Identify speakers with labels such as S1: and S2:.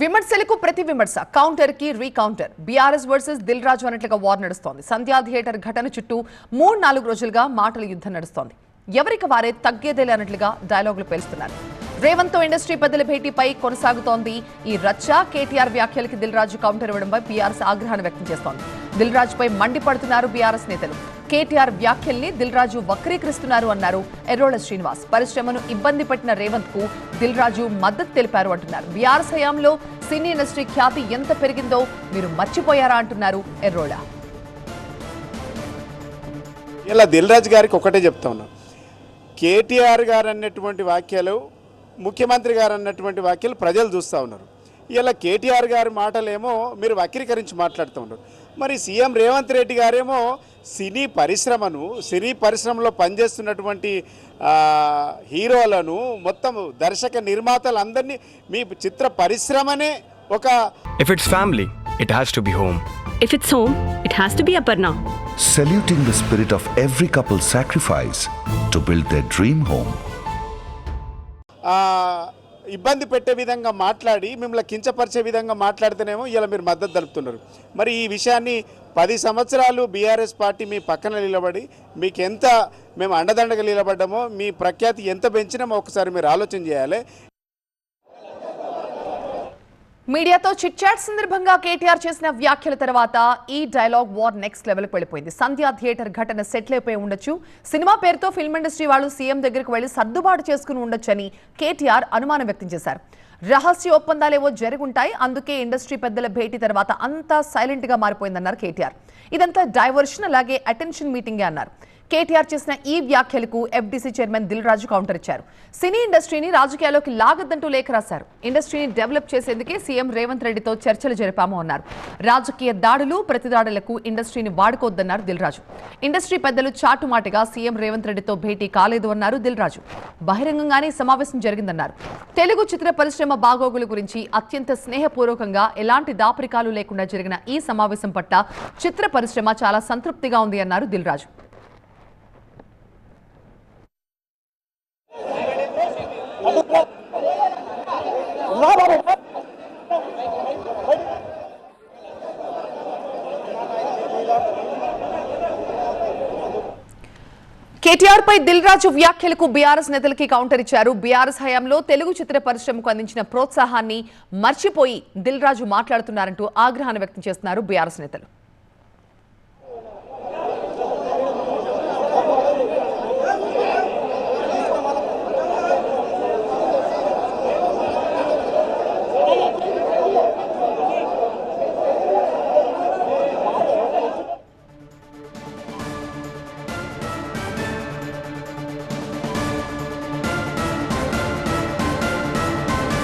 S1: విమర్శలకు ప్రతి విమర్శ కౌంటర్కి recounter. BRS versus Dil Raju అన్నట్లుగా వార్ నడుస్తోంది. సంధ్యా థియేటర్ ఘటన చుట్టూ మూడు నాలుగు రోజులుగా మాటల యుద్ధం నడుస్తోంది. ఎవరికి వారే తగ్గేదేలే అన్నట్లుగా డైలాగులు పేలుస్తున్నారు. రేవంత్ ఇండస్ట్రీ పెద్దల భేటీపై కొనసాగుతోంది ఈ రచ్చ. కేటీఆర్ వ్యాఖ్యలకి దిల్ రాజు కౌంటర్ ఇవ్వడంపై బీఆర్ఎస్ ఆగ్రహాన్ని వ్యక్తం చేస్తోంది. దిల్ రాజుపై మండిపడుతున్నారు బీఆర్ఎస్ నేతలు. కేటీఆర్ వ్యాఖ్యల్ని దిల్ రాజు వక్రీకరిస్తున్నారు అన్నారు. ఎర్రోళ శ్రీనివాస్ పరిశ్రమను ఇబ్బంది పెట్టిన రేవంత్కు దిల్ రాజు మద్దతు తెలిపారు అంటున్నారు. బీఆర్ఎస్ హయాంలో సినీ ఇండస్ట్రీ ఖ్యాతి ఎంత పెరిగిందో మీరు మర్చిపోయారా అంటున్నారు ఎర్రోళ
S2: ఇలా దిల్రాజు గారికి ఒకటే చెప్తా ఉన్నా. కేటీఆర్ గారు అన్నటువంటి వాక్యాలు ముఖ్యమంత్రి గారు అన్నటువంటి వాక్యాలు ప్రజలు చూస్తూ ఉన్నారు. ఇలా కేటీఆర్ గారి మాటలేమో మీరు వక్రీకరించి మాట్లాడుతూ ఉన్నారు. మరి సీఎం రేవంత్ రెడ్డి గారేమో సినీ పరిశ్రమను సినీ పరిశ్రమలో పనిచేస్తున్నటువంటి హీరోలను మొత్తం దర్శక నిర్మాతలు అందరినీ మీ చిత్ర పరిశ్రమనే ఒక
S3: if it's family it has to be
S4: home if it's home it has to be
S5: Aparna saluting the spirit of every couple sacrifice to build the dream
S2: home ఇబ్బంది పెట్టే విధంగా మాట్లాడి మిమ్మల్ని కించపరిచే విధంగా మాట్లాడితేనేమో ఇలా మీరు మద్దతు తెలుపుతున్నారు. మరి ఈ విషయాన్ని పది సంవత్సరాలు బీఆర్ఎస్ పార్టీ మీ పక్కన నిలబడి మీకు ఎంత మేము అండదండగా నిలబడ్డామో మీ ప్రఖ్యాతి ఎంత పెంచినామో ఒకసారి మీరు ఆలోచన చేయాలి.
S1: మీడియాతో చిట్ చాట్ సందర్భంగా కేటీఆర్ చేసిన వ్యాఖ్యల తర్వాత ఈ డైలాగ్ వార్ నెక్స్ట్ లెవెల్కి వెళ్ళిపోయింది. సంధ్యా థియేటర్ ఘటన సెటిల్ అయిపోయి ఉండొచ్చు. సినిమా పేరుతో ఫిల్మ్ ఇండస్ట్రీ వాళ్ళు సీఎం దగ్గరకు వెళ్ళి సర్దుబాటు చేసుకుని ఉండొచ్చని కేటీఆర్ అనుమానం వ్యక్తం చేశారు. రహస్య ఒప్పందాలేవో జరుగుంటాయి. అందుకే ఇండస్ట్రీ పెద్దల భేటీ తర్వాత అంతా సైలెంట్గా మారిపోయిందన్నారు కేటీఆర్. ఇదంతా డైవర్షన్ అలాగే అటెన్షన్ మీటింగే అన్నారు. కేటీఆర్ చేసిన ఈ వ్యాఖ్యలకు FDC chairman Dil Raju counter ఇచ్చారు. సినీ ఇండస్ట్రీని రాజకీయాల్లోకి లాగద్దంటూ లేఖ రాశారు. ఇండస్ట్రీని డెవలప్ చేసేందుకే సీఎం రేవంత్ రెడ్డితో చర్చలు జరిపాము అన్నారు. రాజకీయ దాడులు ప్రతిదాడులకు ఇండస్ట్రీని వాడుకోవద్దన్నారు దిల్ రాజు. ఇండస్ట్రీ పెద్దలు చాటుమాటిగా సీఎం రేవంత్ రెడ్డితో భేటీ కాలేదు అన్నారు దిల్ రాజు. బహిరంగంగానే సమావేశం జరిగిందన్నారు. తెలుగు చిత్ర పరిశ్రమ బాగోగుల గురించి అత్యంత స్నేహపూర్వకంగా ఎలాంటి దాపరికాలు లేకుండా జరిగిన ఈ సమావేశం పట్ల చిత్ర పరిశ్రమ చాలా సంతృప్తిగా ఉంది అన్నారు దిల్ కేటీఆర్ పై దిల్ రాజు వ్యాఖ్యలకు బీఆర్ఎస్ నేతలకి కౌంటర్ ఇచ్చారు. బీఆర్ఎస్ హయాంలో తెలుగు చిత్ర పరిశ్రమకు అందించిన ప్రోత్సాహాన్ని మర్చిపోయి దిల్ రాజు మాట్లాడుతున్నారంటూ ఆగ్రహాన్ని వ్యక్తం చేస్తున్నారు బీఆర్ఎస్ నేతలు.